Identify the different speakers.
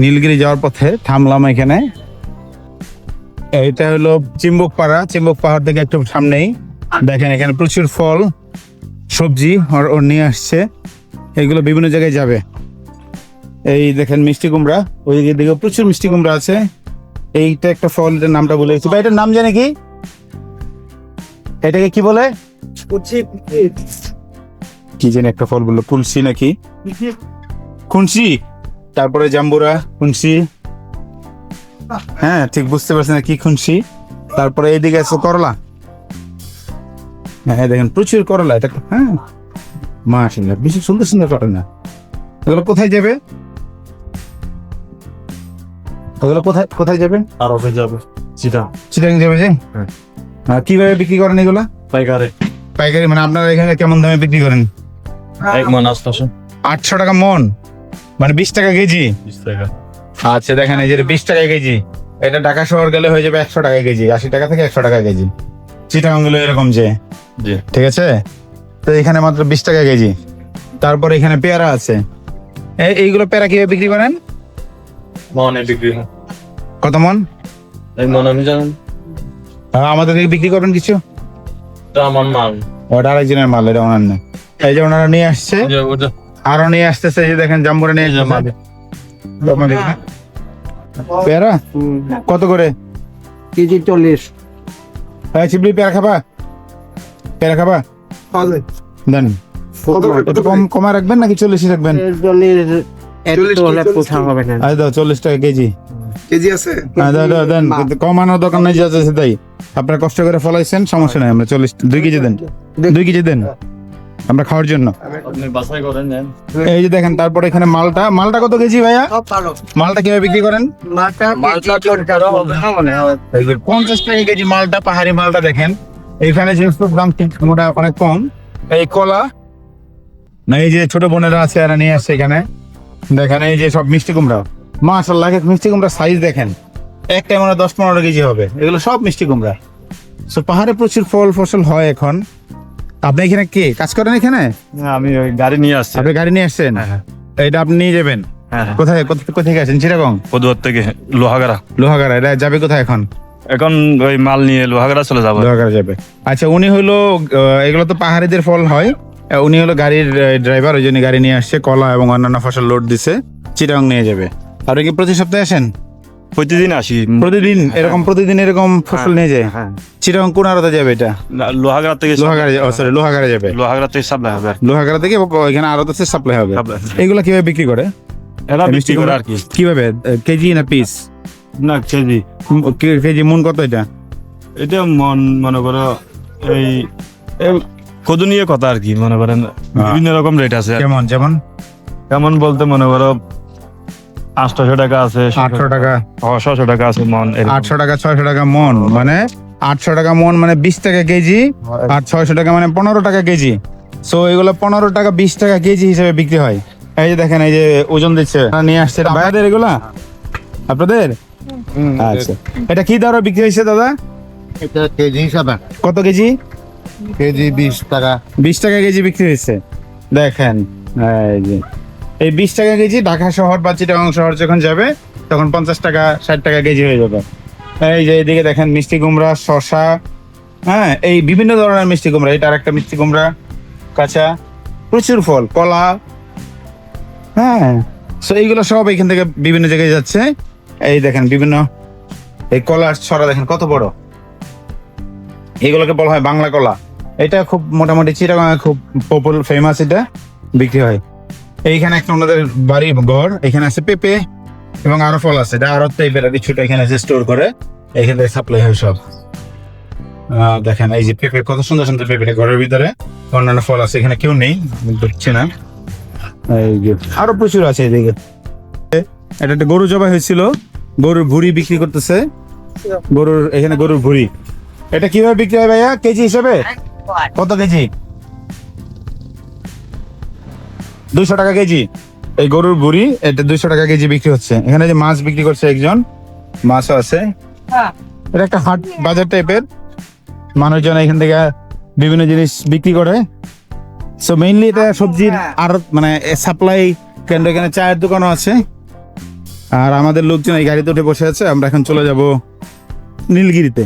Speaker 1: নীলগিরি যাওয়ার পথে থামলাম এখানে। এটা হলো চিম্বুক পাড়া চিম্বুক পাহাড় থেকে একটু সামনেই। দেখেন এখানে প্রচুর ফল সবজি ওর ওর নিয়ে আসছে। এগুলো বিভিন্ন জায়গায় যাবে। এই দেখেন মিষ্টি কুমড়া ওই দিকে প্রচুর মিষ্টি কুমড়া আছে। এইটা একটা ফল এটার নামটা বলে ভাই এটার নাম জানে কি? এটাকে কি বলে? কি জানি একটা ফল বলল কুলসি নাকি? খুনসি তারপরে জাম্বুরা খুনসি। হ্যাঁ ঠিক বুঝতে পারছি না কি খুনসি। তারপরে এইদিকে আছে করলা। হ্যাঁ দেখেন প্রচুর করলা এটা হ্যাঁ। মাশাআল্লাহ বেশি সুন্দর সুন্দর করলা এগুলো কোথায় যাবে? ওগুলো কোথায় কোথায় যাবে?
Speaker 2: আরবে যাবে যেটা
Speaker 1: চিটাং যাবে যে?
Speaker 2: হ্যাঁ।
Speaker 1: আর কীভাবে বিক্রি করেন এগুলা?
Speaker 2: পাইকারে।
Speaker 1: পাইকারি মানে আপনারা এখানে কেমন দামে বিক্রি করেন?
Speaker 2: এক মন
Speaker 1: আটশো টাকা মন? মানে বিশ টাকা কেজি?
Speaker 2: বিশ টাকা।
Speaker 1: আচ্ছা দেখেন এই যে বিশ টাকা কেজি। এটা ঢাকা শহর গেলে হয়ে যাবে একশো টাকা কেজি আশি টাকা থেকে একশো টাকা কেজি। চিটাগাংগুলো এরকম যে। ঠিক আছে? তো এখানে মাত্র বিশ টাকা কেজি। তারপর এখানে পেয়ারা আছে। এই- এইগুলো পেয়ারা কীভাবে বিক্রি করেন?
Speaker 2: মনে বিক্রি হয়।
Speaker 1: কত মন?
Speaker 2: মন আমি জানেন
Speaker 1: আমাদের বিক্রি করবেন কিছু?
Speaker 2: আমার মাল।
Speaker 1: ওটা আরেকজনের মাল এটা ওনার না। এই যে ওনারা নিয়ে আসছে। আরও নিয়ে আসতেছে যে দেখেন জাম্বুরা নিয়ে আসতেছে। পেয়ারা? কত করে?
Speaker 3: কেজি চল্লিশ।
Speaker 1: এই চিবলি পেয়ারা খাবা? পেয়ারা খাবা? দেন। একটু কম কমা রাখবেন নাকি চল্লিশ রাখবেন?
Speaker 3: চল্লিশ
Speaker 1: টাকা কেজি।
Speaker 4: কেজি আছে?
Speaker 1: হ্যাঁ দেন। কমানোর দোকান নেই যা আছে তাই আপনারা কষ্ট করে ফলাইছেন সমস্যা নাই আমরা চল্লিশ দুই কেজি দেন। দুই কেজি দেন। আমরা খাওয়ার জন্য।
Speaker 2: আপনি বাছাই করেন
Speaker 1: এই যে দেখেন তারপরে এখানে মালটা। মালটা কত কেজি ভাইয়া?
Speaker 3: সব ভালো
Speaker 1: মালটা কীভাবে বিক্রি করেন?
Speaker 3: মালটা
Speaker 1: পঞ্চাশ টাকা কেজি মালটা পাহাড়ি মালটা দেখেন। এখানে জিনিসপত্র দাম মোটা অনেক কম। এই কলা না এই যে ছোট বোনেরা আছে এরা নিয়ে আসছে এখানে। দেখেন এই যে সব মিষ্টি কুমড়া। মাশাল্লাহ মিষ্টি কুমড়া সাইজ দেখেন। একটা মানে দশ পনেরো কেজি হবে। এগুলো সব মিষ্টি কুমড়া। সো পাহাড়ে প্রচুর ফল ফসল হয় এখন। আপনি এখানে কে? কাজ করেন এখানে?
Speaker 2: আমি ওই গাড়ি নিয়ে আসছি।
Speaker 1: আপনি গাড়ি নিয়ে আসছেন?
Speaker 2: হ্যাঁ।
Speaker 1: এটা আপনি নিয়ে যাবেন?
Speaker 2: হ্যাঁ
Speaker 1: কোথায় কোথা- কোথায় গেছেন চিটাগং
Speaker 2: পদুয়ার থেকে লোহাগাড়া।
Speaker 1: লোহাগাড়া এটা যাবে কোথায় এখন?
Speaker 2: এখন ওই মাল নিয়ে লোহাগাড়া চলে যাব।
Speaker 1: দরকার যাবে। আচ্ছা উনি হলো এগুলো তো পাহাড়িদের ফল হয়। উনি হলো গাড়ির ড্রাইভার ওই জন্য গাড়ি নিয়ে আসছে। কলা এবং অন্যান্য ফসল লোড দিছে। চিটাং নিয়ে যাবে। আর কি প্রতি সপ্তাহে আসেন?
Speaker 2: প্রতিদিন আসি।
Speaker 1: প্রতিদিন? এরকম প্রতিদিন এরকম ফসল নিয়ে যায়?
Speaker 2: হ্যাঁ।
Speaker 1: চিটাং কোন আড়তে যাবে এটা?
Speaker 2: লোহাগাড়া থেকে
Speaker 1: লোহাগাড়া সরি লোহাগাড়া যাবে।
Speaker 2: লোহাগাড়া থেকে সাপ্লাই হবে।
Speaker 1: লোহাগাড়া থেকে এখানে আড়তে সাপ্লাই হবে। এগুলো কীভাবে বিক্রি করে? মিষ্টি
Speaker 2: বিক্রি করে আর কি।
Speaker 1: কীভাবে? কেজি না পিস
Speaker 2: না কেজি।
Speaker 1: কেজি মন কত এটা?
Speaker 2: এটা মন মনে করো এই এই কদু নিয়ে কথা আর কি মনে করেন। বিভিন্ন রকম রেট আছে।
Speaker 1: কেমন যেমন?
Speaker 2: কেমন বলতে মনে করো আটশো টাকা আছে
Speaker 1: আটশো টাকা।
Speaker 2: ছশো টাকা আছে মন।
Speaker 1: আটশো টাকা ছয়শো টাকা মন মানে আটশো টাকা মন মানে বিশ টাকা কেজি আর ছয়শো টাকা মানে পনেরো টাকা কেজি। সো এগুলো পনেরো টাকা বিশ টাকা কেজি হিসেবে বিক্রি হয়। এই যে দেখেন এই যে ওজন দিচ্ছে। নিয়ে আসছে। ভাইয়াদের এগুলা? আপনাদের? আচ্ছা। এটা কি দরে বিক্রি হয়েছে দাদা?
Speaker 4: এটা কেজি হিসাবে।
Speaker 1: কত কেজি?
Speaker 4: কেজি বিশ টাকা।
Speaker 1: বিশ টাকা কেজি বিক্রি হয়েছে। দেখেন এই যে। এই বিশ টাকা কেজি ঢাকা শহর বা চিটাগাং শহর যখন যাবে, তখন পঞ্চাশ টাকা, ষাট টাকা কেজি হয়ে যাবে। এই যে এইদিকে দেখেন মিষ্টি কুমড়া শশা হ্যাঁ এই বিভিন্ন ধরনের মিষ্টি কুমড়া। এটা একটা মিষ্টি কুমড়া, কাঁচা, প্রচুর ফল, কলা হ্যাঁ। সো এইগুলো সব এখান থেকে বিভিন্ন জায়গায় যাচ্ছে। এই দেখেন বিভিন্ন, এই কলার ছড়া দেখেন কত বড়। এগুলোকে বলা হয় বাংলা কলা। এটা খুব মোটামুটি চিটাগাঙে খুব পপুলার ফেমাস এটা বিক্রি হয়। এইখানে একটা ওনাদের বাড়ি ঘর এখানে আছে পেঁপে এবং আরও ফল আছে। এটা আরও টাইপের আর কিছুটা এখানে আছে স্টোর করে এখান থেকে সাপ্লাই হয় সব। দেখেন এই যে পেঁপে কত সুন্দর সুন্দর পেঁপে ঘরের ভিতরে। অন্যান্য ফল আছে এখানে কেউ নেই দেখছি না। আরও প্রচুর আছে এদিকে। এটা একটা গরু জবাই হয়েছিল গরুর ভুড়ি বিক্রি করতেছে। গরুর এখানে গরুর ভুড়ি। এটা কীভাবে বিক্রি হয় ভাইয়া? কেজি হিসেবে? কত কেজি? দুইশো টাকা কেজি। এই গরুর বুড়ি এটা দুইশো টাকা কেজি বিক্রি হচ্ছে। এখানে যে মাছ বিক্রি করছে একজন মাছও আছে। এটা একটা হাট বাজার টাইপের মানুষজন এখান থেকে বিভিন্ন জিনিস বিক্রি করে। সো মেইনলি এটা সবজির আর মানে সাপ্লাই কেন্দ্র। এখানে চায়ের দোকানও আছে। আর আমাদের লোকজন এই গাড়িতে উঠে বসে আছে। আমরা এখন চলে যাব নীলগিরিতে।